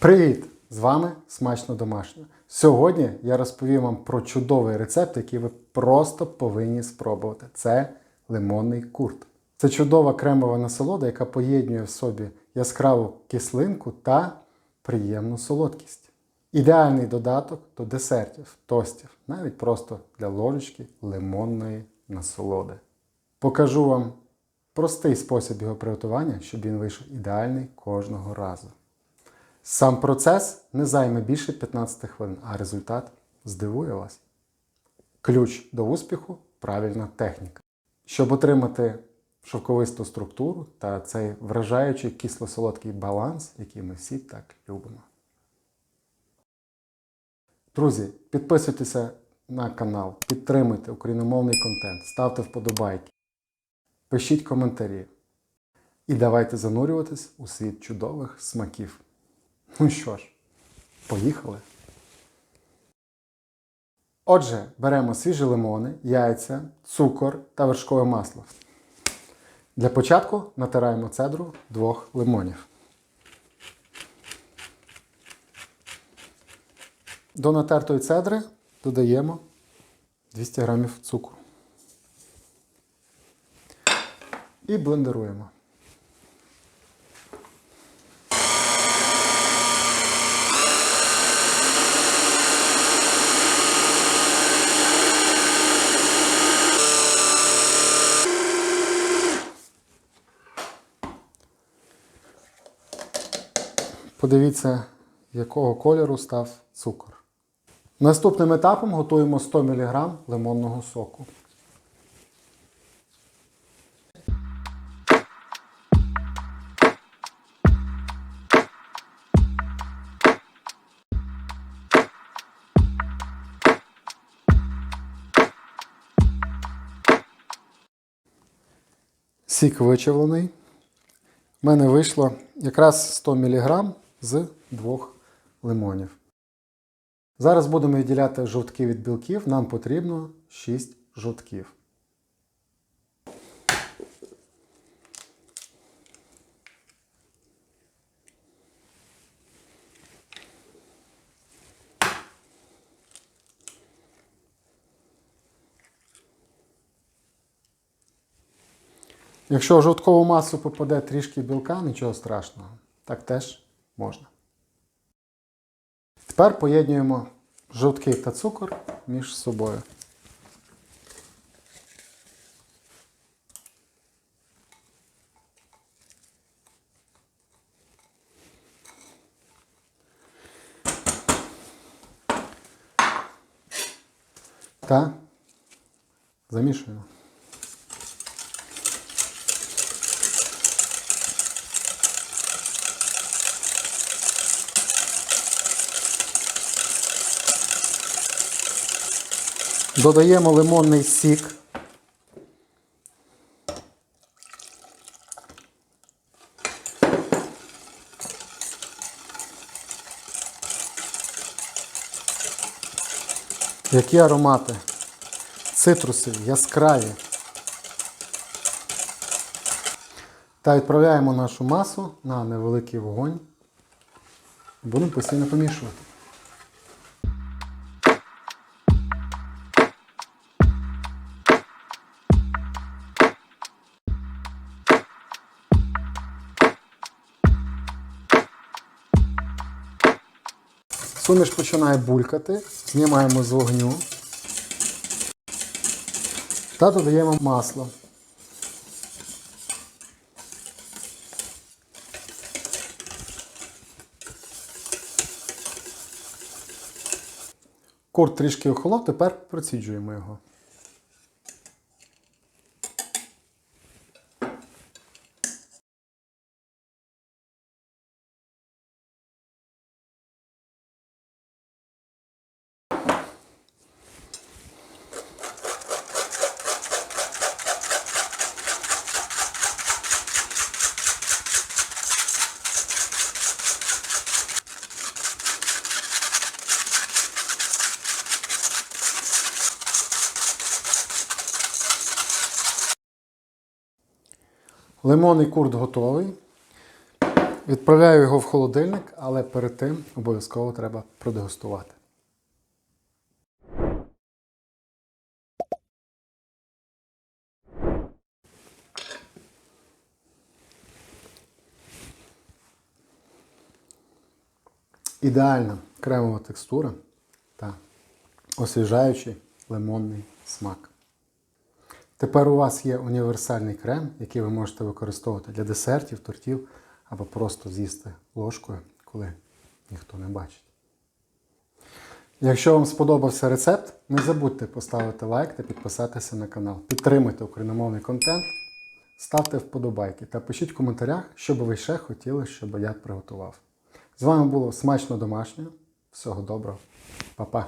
Привіт! З вами смачно домашньо. Сьогодні я розповім вам про чудовий рецепт, який ви просто повинні спробувати. Це лимонний курт. Це чудова кремова насолода, яка поєднує в собі яскраву кислинку та приємну солодкість. Ідеальний додаток до десертів, тостів, навіть просто для ложечки лимонної насолоди. Покажу вам простий спосіб його приготування, щоб він вийшов ідеальний кожного разу. Сам процес не займе більше 15 хвилин, а результат здивує вас. Ключ до успіху правильна техніка. Щоб отримати шовковисту структуру та цей вражаючий кисло-солодкий баланс, який ми всі так любимо. Друзі, підписуйтеся на канал, підтримуйте україномовний контент, ставте вподобайки, пишіть коментарі. І давайте занурюватись у світ чудових смаків. Ну що ж, поїхали. Отже, беремо свіжі лимони, яйця, цукор та вершкове масло. Для початку натираємо цедру двох лимонів. До натертої цедри додаємо 200 г цукру. І блендеруємо. Подивіться, якого кольору став цукор. Наступним етапом готуємо 100 мг лимонного соку. Сік вичавлений. У мене вийшло якраз 100 мг з двох лимонів. Зараз будемо відділяти жовтки від білків. Нам потрібно 6 жовтків. Якщо в жовткову масу попаде трішки білка, нічого страшного. Так теж можна. Тепер поєднуємо жовтки та цукор між собою. Та замішуємо. Додаємо лимонний сік. Які аромати? Цитрусові, яскраві. Та відправляємо нашу масу на невеликий вогонь. Будемо постійно помішувати. Суміш починає булькати, знімаємо з вогню та додаємо масло. Курт трішки охолов, тепер проціджуємо його. Лимонний курт готовий. Відправляю його в холодильник, але перед тим обов'язково треба продегустувати. Ідеальна кремова текстура та освіжаючий лимонний смак. Тепер у вас є універсальний крем, який ви можете використовувати для десертів, тортів або просто з'їсти ложкою, коли ніхто не бачить. Якщо вам сподобався рецепт, не забудьте поставити лайк та підписатися на канал. Підтримуйте україномовний контент, ставте вподобайки та пишіть в коментарях, що би ви ще хотіли, щоб я приготував. З вами було смачно домашнє. Всього доброго, Па-па!